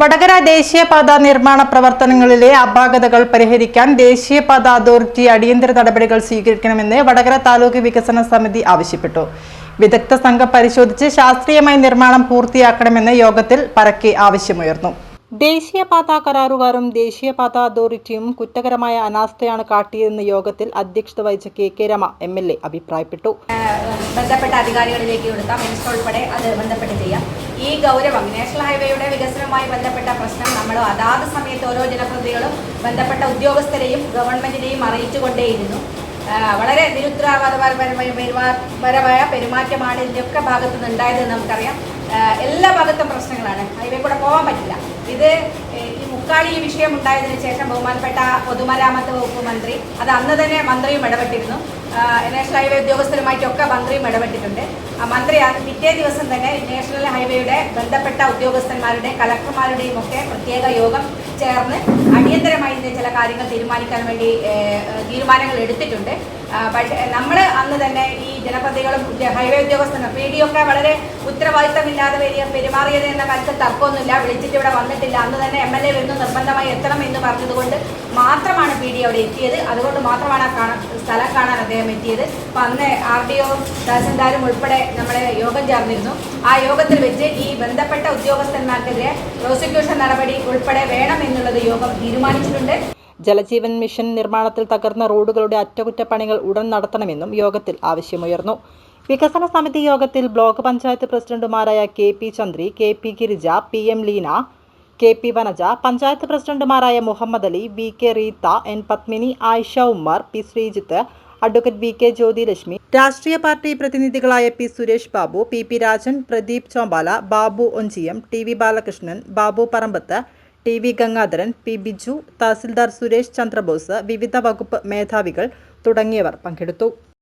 വടകര ദേശീയപാത നിർമ്മാണ പ്രവർത്തനങ്ങളിലെ അപാകതകൾ പരിഹരിക്കാൻ ദേശീയപാത അതോറിറ്റി അടിയന്തര നടപടികൾ സ്വീകരിക്കണമെന്ന് വടകര താലൂക്ക് വികസന സമിതി ആവശ്യപ്പെട്ടു. വിദഗ്ധ സംഘം പരിശോധിച്ച് ശാസ്ത്രീയമായി നിർമ്മാണം പൂർത്തിയാക്കണമെന്ന് യോഗത്തിൽ പരക്കെ ആവശ്യമുയർന്നു. ദേശീയപാത കരാറുകാരും ദേശീയപാത അതോറിറ്റിയും കുറ്റകരമായ അനാസ്ഥയാണ് കാട്ടിയതെന്ന് യോഗത്തിൽ അധ്യക്ഷത വഹിച്ച K K Rama M L A അഭിപ്രായപ്പെട്ടു. ബന്ധപ്പെട്ട അധികാരികളിലേക്ക് കൊടുക്കാം. മിനിസ്റ്റർ ഉൾപ്പെടെ അത് ബന്ധപ്പെട്ട് ചെയ്യാം. ഈ ഗൗരവം നാഷണൽ ഹൈവേയുടെ വികസനവുമായി ബന്ധപ്പെട്ട പ്രശ്നം നമ്മൾ അതാത് സമയത്ത് ഓരോ ജനപ്രതിനിധികളും ബന്ധപ്പെട്ട ഉദ്യോഗസ്ഥരെയും ഗവൺമെന്റിനെയും അറിയിച്ചുകൊണ്ടേയിരുന്നു. വളരെ നിരുത്തരവാദപരമായ പെരുമാറ്റപരമായ പെരുമാറ്റമാണ് ഇതിന്റെയൊക്കെ ഭാഗത്തു നിന്ന് ഉണ്ടായതെന്ന് നമുക്കറിയാം എല്ലാ ഭാഗത്തും പ്രശ്നങ്ങളാണ്. വിഷയം ഉണ്ടായതിനു ശേഷം ബഹുമാനപ്പെട്ട പൊതുമരാമത്ത് വകുപ്പ് മന്ത്രി അത് അന്ന് തന്നെ മന്ത്രിയും ഇടപെട്ടിരുന്നു. നാഷണൽ ഹൈവേ ഉദ്യോഗസ്ഥരുമായിട്ടൊക്കെ മന്ത്രിയും ഇടപെട്ടിട്ടുണ്ട്. ആ മന്ത്രി പിറ്റേ ദിവസം തന്നെ നാഷണൽ ഹൈവേയുടെ ബന്ധപ്പെട്ട ഉദ്യോഗസ്ഥന്മാരുടെയും കളക്ടർമാരുടെയും ഒക്കെ പ്രത്യേക യോഗം ചേർന്ന് അടിയന്തരമായി ചില കാര്യങ്ങൾ തീരുമാനിക്കാൻ വേണ്ടി തീരുമാനങ്ങൾ എടുത്തിട്ടുണ്ട്. ബട്ട് നമ്മൾ അന്ന് തന്നെ ഈ ജനപ്രതികളും ഹൈവേ ഉദ്യോഗസ്ഥനും പി ഡി ഒക്കെ വളരെ ഉത്തരവാദിത്തമില്ലാതെ വലിയ പെരുമാറിയത് എന്ന കാര്യത്തിൽ തർക്കമൊന്നുമില്ല. വിളിച്ചിട്ട് ഇവിടെ വന്നിട്ടില്ല. അന്ന് തന്നെ എം എൽ എ വരുന്നു. നിർബന്ധമായി എത്തണം എന്ന് പറഞ്ഞതുകൊണ്ട് മാത്രമാണ് പി ഡി അവിടെ എത്തിയത്. അതുകൊണ്ട് മാത്രമാണ് ആ കാണാൻ സ്ഥലം കാണാൻ അദ്ദേഹം എത്തിയത്. അപ്പം അന്ന് ആർ ഡി ഒ തഹസിൽദാരും ഉൾപ്പെടെ നമ്മളെ യോഗം ചേർന്നിരുന്നു. ആ യോഗത്തിൽ വെച്ച് ഈ ബന്ധപ്പെട്ട ഉദ്യോഗസ്ഥന്മാർക്കെതിരെ പ്രോസിക്യൂഷൻ നടപടി ഉൾപ്പെടെ വേണം എന്നുള്ളത് യോഗം തീരുമാനിച്ചിട്ടുണ്ട്. ജലജീവൻ മിഷൻ നിർമ്മാണത്തിൽ തകർന്ന റോഡുകളുടെ അറ്റകുറ്റപ്പണികൾ ഉടൻ നടത്തണമെന്നും യോഗത്തിൽ ആവശ്യമുയർന്നു. വികസന സമിതി യോഗത്തിൽ ബ്ലോക്ക് പഞ്ചായത്ത് പ്രസിഡന്റുമാരായ K P Chandri K P Girija P M Leena K P Vanaja panchayat പ്രസിഡന്റുമാരായ Muhammad Ali V K Reetha N Padmini Ayisha Ummer P Sreejith advocate V K Jyothilakshmi രാഷ്ട്രീയ party പ്രതിനിധികളായ P Suresh Babu P P Rajan Pradeep Chombala Babu Onchiyam T V Balakrishnan Babu Parambath T V Gangadharan P Biju tahsildar Suresh Chandrabose വിവിധ വകുപ്പ് മേധാവികൾ തുടങ്ങിയവർ പങ്കെടുത്തു.